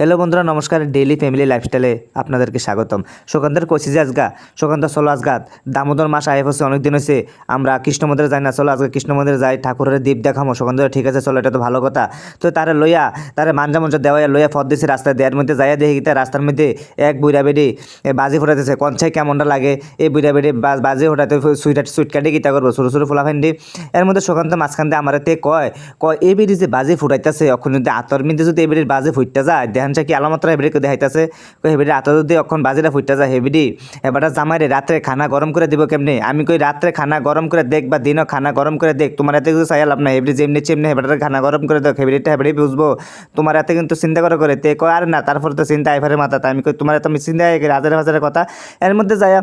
Hello বন্ধুরা, নমস্কার daily family লাইফস্টাইলে আপনাদেরকে স্বাগতম। সুকান্তের যে আজগা, সুকান্ত চলো আজগাত দামোদর মাস আইফ হচ্ছে অনেক দিন হয়েছে আমরা কৃষ্ণ মন্দিরে যাই না, চলো আজকে কৃষ্ণ মন্দিরে যাই, ঠাকুরের দ্বীপ দেখামো। সুকান্ত ঠিক আছে, চলো, এটা তো ভালো কথা। তো তারা লইয়া, তারে মাঞ্জা মঞ্জা দেওয়া লইয়া ফদ দিছে রাস্তায় দেওয়ার মধ্যে যাইয়া দেখি তা রাস্তার মধ্যে এক বুড়া বেডি বাজি ফোটাতেছে কনছাই কেমনটা লাগে, এই বুড়া বেডি বাজি ফোটাতে সুইটার সুইট কাটে গীতা করব, সরু সরু ফুলা ফেন্ডি। এর মধ্যে সুকান্ত মাঝখান দিয়ে আমার তে কয় কয়, এই বেডি যে বাজি ফুটাইতেছে অখন যদি আতর মধ্যে যদি এই বেডির বাজি ফুটতে যায় দেহান কি আলামাত্রা হেবিডিকে দেখাইতেছে হেবিডি আতর যদি অখন বাজিটা ফুটতে যায় হেবিডি। এবারটা জামাইরে রাত্রে খানা গরম করে দিব কেমনি? আমি কই রাত্রে খানা গরম করে দেখ বা দিনও খানা গরম করে দেখ, তোমার এতে কিছু চাই লাভ না হেবিডি যেমনি চেমনি হেবারটা খানা গরম করে দেখ, হেবিডিটা হেবিডি বুঝব। তোমার এতে কিন্তু চিন্তা করে করে, তে কয় আর না, তারপর তো চিন্তা এফারে মাথা আমি কই তোমার এত আমি চিন্তা হাজারে হাজারের কথা? এর মধ্যে যায়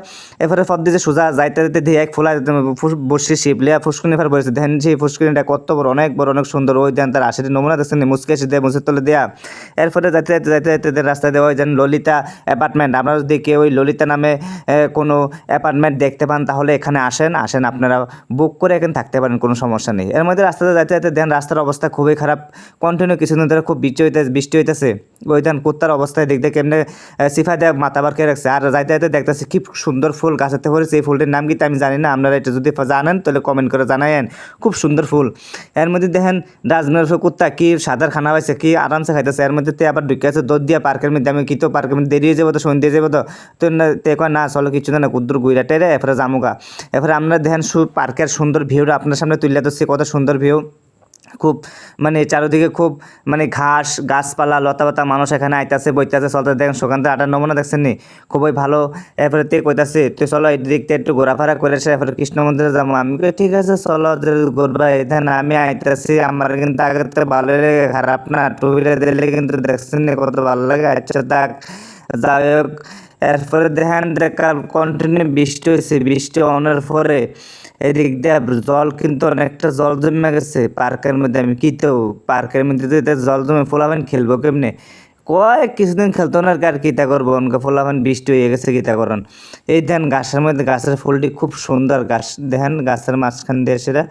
এফারে ফদ দিয়ে সোজা, যাইতে যাইতে দিয়ে এক ফুলা বসে শিবলিয়া ফুসকুনি ফের বসে ধ্যান সেই ফুসকুনিটা কত বড়, অনেক বড়, অনেক সুন্দর, ওই দেন তার আশিটি নমুনা দেখছেন মুসকে এসে দেয় মুসের তলে দেয়া। এরপরে যাইতে যাইতে যাইতে দেন রাস্তায় দেওয়া ওই যেন ললিতা অ্যাপার্টমেন্ট আপনারা যদি কেউ ওই ললিতা নামে কোনো অ্যাপার্টমেন্ট দেখতে পান, তাহলে এখানে আসেন। আসেন, আপনারা বুক করে এখানে থাকতে পারেন, কোনো সমস্যা নেই। এর মধ্যে রাস্তাতে যাইতে যাইতে দেন রাস্তার অবস্থা খুবই খারাপ। কন্টিনিউ কিছুদিন ধরে খুব বৃষ্টি হইতেছে বৃষ্টি হইতেছে। ওই দেন কুত্তার অবস্থায় দেখতে কেমনে সিফা দেয় মাথা বার করে রাখছে। আর যাইতে যাইতে দেখতেছি, কি সুন্দর ফুল গাছেতে পড়েছে। এই ফুলটির নাম কি আমি জানি না। আপনারা এটা যদি জানেন, তাহলে কমেন্ট করে জানায়েন। খুব সুন্দর ফুল। এর মধ্যে দেখেন রাজমের কুত্তা কি সাদার খানা পাইছে কি আরামসে খাইতেছে। এর মধ্যে আবার আছে দৌড় দিয়া পার্কের মধ্যে আমি কিতো পার্কের মধ্যে দেরিয়ে যাব তো সন্ধ্যে যাব তো। তো না তে না, চলো কিছু না কুদ্দুর গুইরা টেরে, এরপরে জামুগা এরপরে আমরা দেখেন পার্কের সুন্দর ভিউটা আপনার সামনে তুললে তো সে কত সুন্দর ভিউ খুব মানে চারিদিকে খুব মানে ঘাস, গাছপালা লতা পাতা মানুষ এখানে আইতাছে, বইতাছে, চলতে দেখেন সেখান থেকে আটার নমুনা দেখছেন নি খুবই ভালো, এরপরে তে কইতাছে তো চলো এই দিকতে একটু ঘোরাফেরা করে এসে এরপরে কৃষ্ণ মন্দিরে যাব। আমি ঠিক আছে, চলো ঘুরবা এখানে আমি আইতাছি, আমার কিন্তু আগে তো ভালো লাগে খারাপ না টু হুইলার দিলে কিন্তু দেখছেন নি কত ভালো লাগে আচ্ছা থাক, যাই হোক। এরপরে দেখেন, দেখা কন্টিনিউ বৃষ্টি হয়েছে বৃষ্টি অনের পরে এদিক দিয়ে জল কিন্তু অনেকটা জল জমে গেছে। পার্কের মধ্যে আমি কি তো, পার্কের মধ্যে এতে জল জমে ফোলাবেন খেলব কেমনে? কয়েক কিছুদিন খেলতো না আর কিতা করব? অনকে ফোলাবেন বৃষ্টি হয়ে গেছে কিতা করন? এই দেন গাছের মধ্যে, গাছের ফুলটি খুব সুন্দর গাছ দেখেন, গাছের মাঝখান দিয়ে সেটা।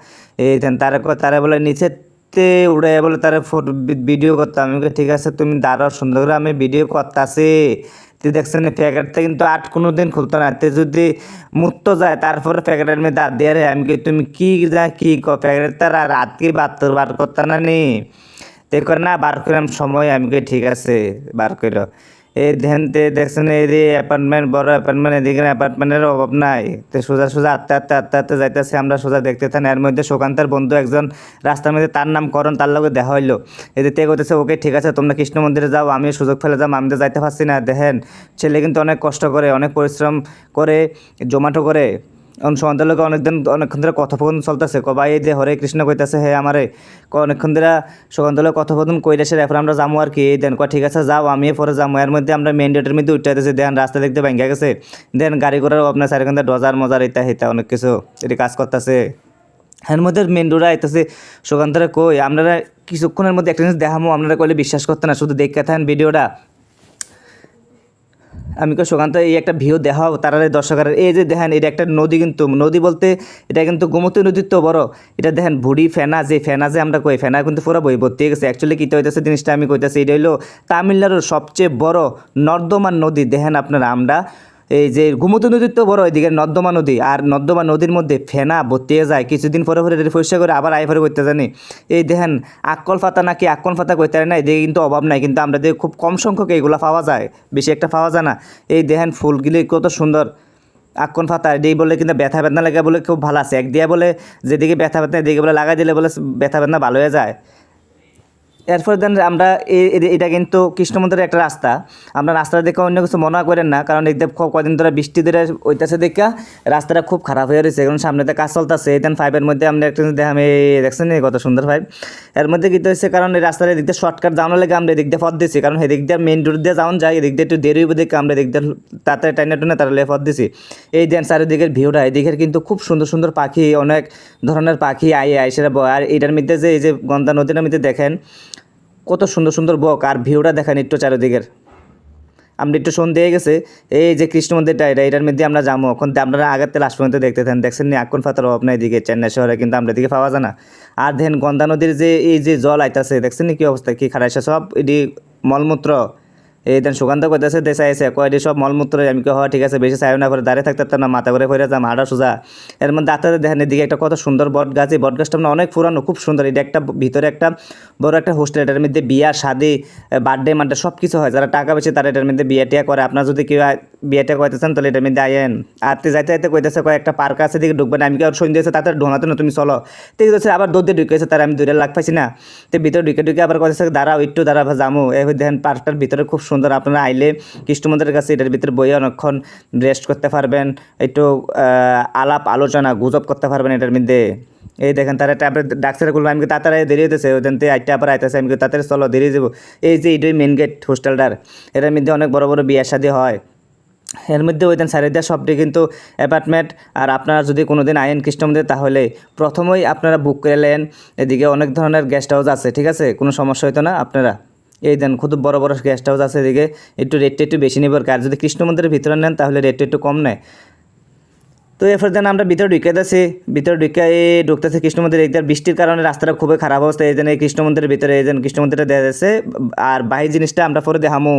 এই দেন তারা কয়, তারা বলে নিচে তে বলে তারা ফটো, ভিডিও করতাম আমি ঠিক আছে, তুমি দাঁড়াও সুন্দর করে, আমি ভিডিও করতেছি। তুই দেখছেন প্যাকেটটা কিন্তু আট কোনো দিন খুলতো না। তে যদি মুক্ত যায়, তারপরে প্যাকেটের মধ্যে দাঁত দিয়ে আমি কি তুমি কি যা কি ক প্যাকেট তার আর রাত কি বাত্তর বার করতে না নি? তে করে না, বার করলাম সময়। আমি কি ঠিক আছে, বার করো এই ধ্যানতে দেখছেন এই যে অ্যাপার্টমেন্ট বড় অ্যাপার্টমেন্ট এদিকে অ্যাপার্টমেন্টের অভাব নাই। তো সোজা সোজা আটতে আত্মে আত্মে আত্মে যাইতেছে আমরা, সোজা দেখতে থাকি এর মধ্যে সুকান্তের বন্ধু একজন রাস্তার মধ্যে তার নাম করণ, তার লগে দেখা হইল। এতে তে করতেছে ওকে, ঠিক আছে, তোমরা কৃষ্ণ মন্দিরে যাও আমি সুযোগ ফেলে যাম আমি তো যাইতে পারছি না। দেখেন, ছেলে কিন্তু অনেক কষ্ট করে, অনেক পরিশ্রম করে জোম্যাটো করে। সন্তান লোক অনেকদিন, অনেকক্ষণ ধরে কথোপকথন চলতেছে। ক ভাই যে হরে কৃষ্ণ কইতাছে, হে আমারে। ক অনেকক্ষণ ধরে সুগন্ধ লোক কথোপকথন কইতেছে এরপর আমরা যাব আর কি। দেন ক ঠিক আছে, যাও আমি পরে যাব এর মধ্যে আমরা মেন রোডের মধ্যে উঠতে হইতেছি দেন, রাস্তা দেখতে ভেঙে গেছে। দেন, গাড়ি ঘোড়ার আপনার চারিখান ডজার মজার ইতা হিতা অনেক কিছু এটি কাজ করতেছে। এর মধ্যে মেন রোডে আইতেছে সুগন্ধরে কই, আপনারা কিছুক্ষণের মধ্যে একটা জিনিস দেখামো, আপনারা কইলে বিশ্বাস করতে না, শুধু দেখতে থাকেন ভিডিওটা। আমি কই সুকান্ত এই একটা ভিউ দেখাও তারা দর্শকের এই যে দেখেন, এটা একটা নদী কিন্তু, নদী বলতে এটা কিন্তু গোমতী নদীর তো বড়। এটা দেখেন, ভুড়ি, ফেনা, যে ফেনা যে আমরা কই, ফেনা কিন্তু পুরো বই ভর্তি হয়ে গেছে। অ্যাকচুয়ালি কী হইতেছে, জিনিসটা আমি কইতেছি, এটা হইল তামিলনাড়ুর সবচেয়ে বড় নর্দমান নদী। দেখেন আপনারা, আমরা এই যে গোমতী নদীর তো বড়, এদিকে নর্দমা নদী। আর নর্দমা নদীর মধ্যে ফেনা হয়ে যায়। কিছুদিন পরে পরে পরিষ্কার করে আবার আই পরে করতে জানি। এই দেখেন, আক্কল ফাতা নাকি আক্কল ফাতা করতে পারে না, এদিকে কিন্তু অভাব নাই। কিন্তু আমরা দেখি খুব কম সংখ্যক এইগুলো পাওয়া যায়। বেশি একটা পাওয়া যায় না। এই দেখেন, ফুলগুলি কত সুন্দর। আক্কন ফাতা, এদিকে বলে কিন্তু ব্যথা বেদনা লাগে বলে খুব ভালো আছে। এক দিয়ে বলে যেদিকে ব্যথা বেদনা, এদিকে বলে লাগাই দিলে বলে ব্যথা বেদনা ভালো হয়ে যায়। এরপর দেন আমরা এটা কিন্তু কৃষ্ণ মন্দিরের একটা রাস্তা। আমরা রাস্তাটা দেখে অন্য কিছু মনে করেন না, কারণ খুব কদিন ধরে বৃষ্টি ধরে ওইটাছে দেখা রাস্তাটা খুব খারাপ হয়ে রয়েছে। এখন সামনেতে কাজ চলতেছে দেন ফাইভের মধ্যে আমরা একটা দেখাম দেখছেন কত সুন্দর ফাইভ এর মধ্যে কী হয়েছে কারণ এই রাস্তার এদিক দিয়ে শর্টকাট যাওয়ার লেগে আমরা এদিক দিয়ে পথ দিছি, কারণ এদিক দিয়ে মেন রোড দিয়ে যাওয়ান যায়, এদিক দিয়ে একটু দেরি হইব দেখে আমরা এদিক দিয়ে তাড়াতাড়ি টাইনে টুনে তারা পথ দিছি। এই দেন চারিদিকের ভিউটা এদিকের কিন্তু খুব সুন্দর সুন্দর পাখি, অনেক ধরনের পাখি আই আইসেরা সেটা আর এটার মধ্যে যে, এই যে গঙ্গা নদীর মধ্যে দেখেন কত সুন্দর সুন্দর বক আর ভিউটা দেখেন একটু চারিদিকের। আমরা একটু সন্ধে হয়ে গেছে, এই যে কৃষ্ণ মন্দিরটা, এটা, এটার মধ্যে আমরা যাব। এখন আপনারা আগের থেকে লাস্ট পর্যন্ত দেখতে থাকেন। দেখছেন নি? আকুন ফাতার অভাব নাই এদিকে, চেন্নাই শহরে কিন্তু আমরা এদিকে পাওয়া যায় না। আর দেখেন গন্ধা নদীর যে, এই যে জল আইতাছে, দেখছেন নি কি অবস্থা? কি খারাপ সব এটি মলমূত্র। এই দেন সুকান্ত কইতেছে, দেশে এসে কয়টি সব মলমূত্র আমি কে হওয়া ঠিক আছে, বেশি চাইও না করে দাঁড়িয়ে থাকতে না, মাথা করে ফেরে যাম হাড়া সোজা। এর মধ্যে ডাক্তারের দেখেন এদিকে একটা কত সুন্দর বট গাছ এই বট গাছটা অনেক পুরানো, খুব সুন্দর। এটা একটা ভিতরে একটা বড় একটা হোস্টেল, এটার মধ্যে বিয়া, শাদি, বার্থডে, মার্থডে সব কিছু হয়। যারা টাকা বেশি তারা এটার মধ্যে বিয়ে টিয়া করে। আপনার যদি কেউ আ- বিয়ে টিয়া করতেছেন তাহলে এটার মধ্যে আয়েন আর তে যাইতে যাইতে কইতেছে, কয় একটা পার্ক আছে দিকে ঢুকবেন আমি কি আর সন্ধ্যে আছে তাতে ঢোনাতে না তুমি চলো। তো হচ্ছে আবার দৌড় দিয়ে ঢুকেছে তার আমি দূরে লাগ পাইছি না। তো ভিতরে ঢুকে ঢুকে আবার কইতেছে, দাঁড়াও, একটু দাঁড়া জামু এই দেখেন, পার্কটার ভিতরে খুব সুন্দর। আপনারা আইলে কৃষ্ণ মন্দিরের কাছে এটার ভিতরে বইয়ে অনেকক্ষণ রেস্ট করতে পারবেন। একটু আলাপ আলোচনা, গুজব করতে পারবেন এটার মধ্যে। এই দেখেন, তারা তারপরে ডাক্তার করব আমি তাড়াতাড়ি দেরি হতেছে ওদের তে আইটা আবার আইতেছে। আমি তাড়াতাড়ি চলো, দেরি যাব। এই যে, এটাই মেন গেট হোস্টেলটার এটার মধ্যে অনেক বড় বড় বিয়ে শাদী হয়। এর মধ্যে ওই দেন সারিদা সবটি কিন্তু অ্যাপার্টমেন্ট আর আপনারা যদি কোনো দিন কৃষ্ণ মন্দির তাহলে প্রথমেই আপনারা বুক করে নেন। এদিকে অনেক ধরনের গেস্ট হাউস আছে, ঠিক আছে? কোনো সমস্যা হইতো না আপনারা। এই দেন, খুব বড় বড় গেস্ট হাউস আছে এদিকে। একটু রেটটা একটু বেশি নেবার আর যদি কৃষ্ণ মন্দিরের ভিতরে নেন, তাহলে রেটটা একটু কম নেয়। তো এরপর দেন আমরা ভিতরে ঢুকে যাচ্ছি ভিতরে ঢুকে ঢুকতেছে কৃষ্ণ মন্দির একদার বৃষ্টির কারণে রাস্তাটা খুবই খারাপ অবস্থা। এই জন্য এই কৃষ্ণ মন্দিরের ভিতরে, এই জন্য কৃষ্ণ মন্দিরটা দেওয়া যাচ্ছে আর বাহি জিনিসটা আমরা পরে দেখামু।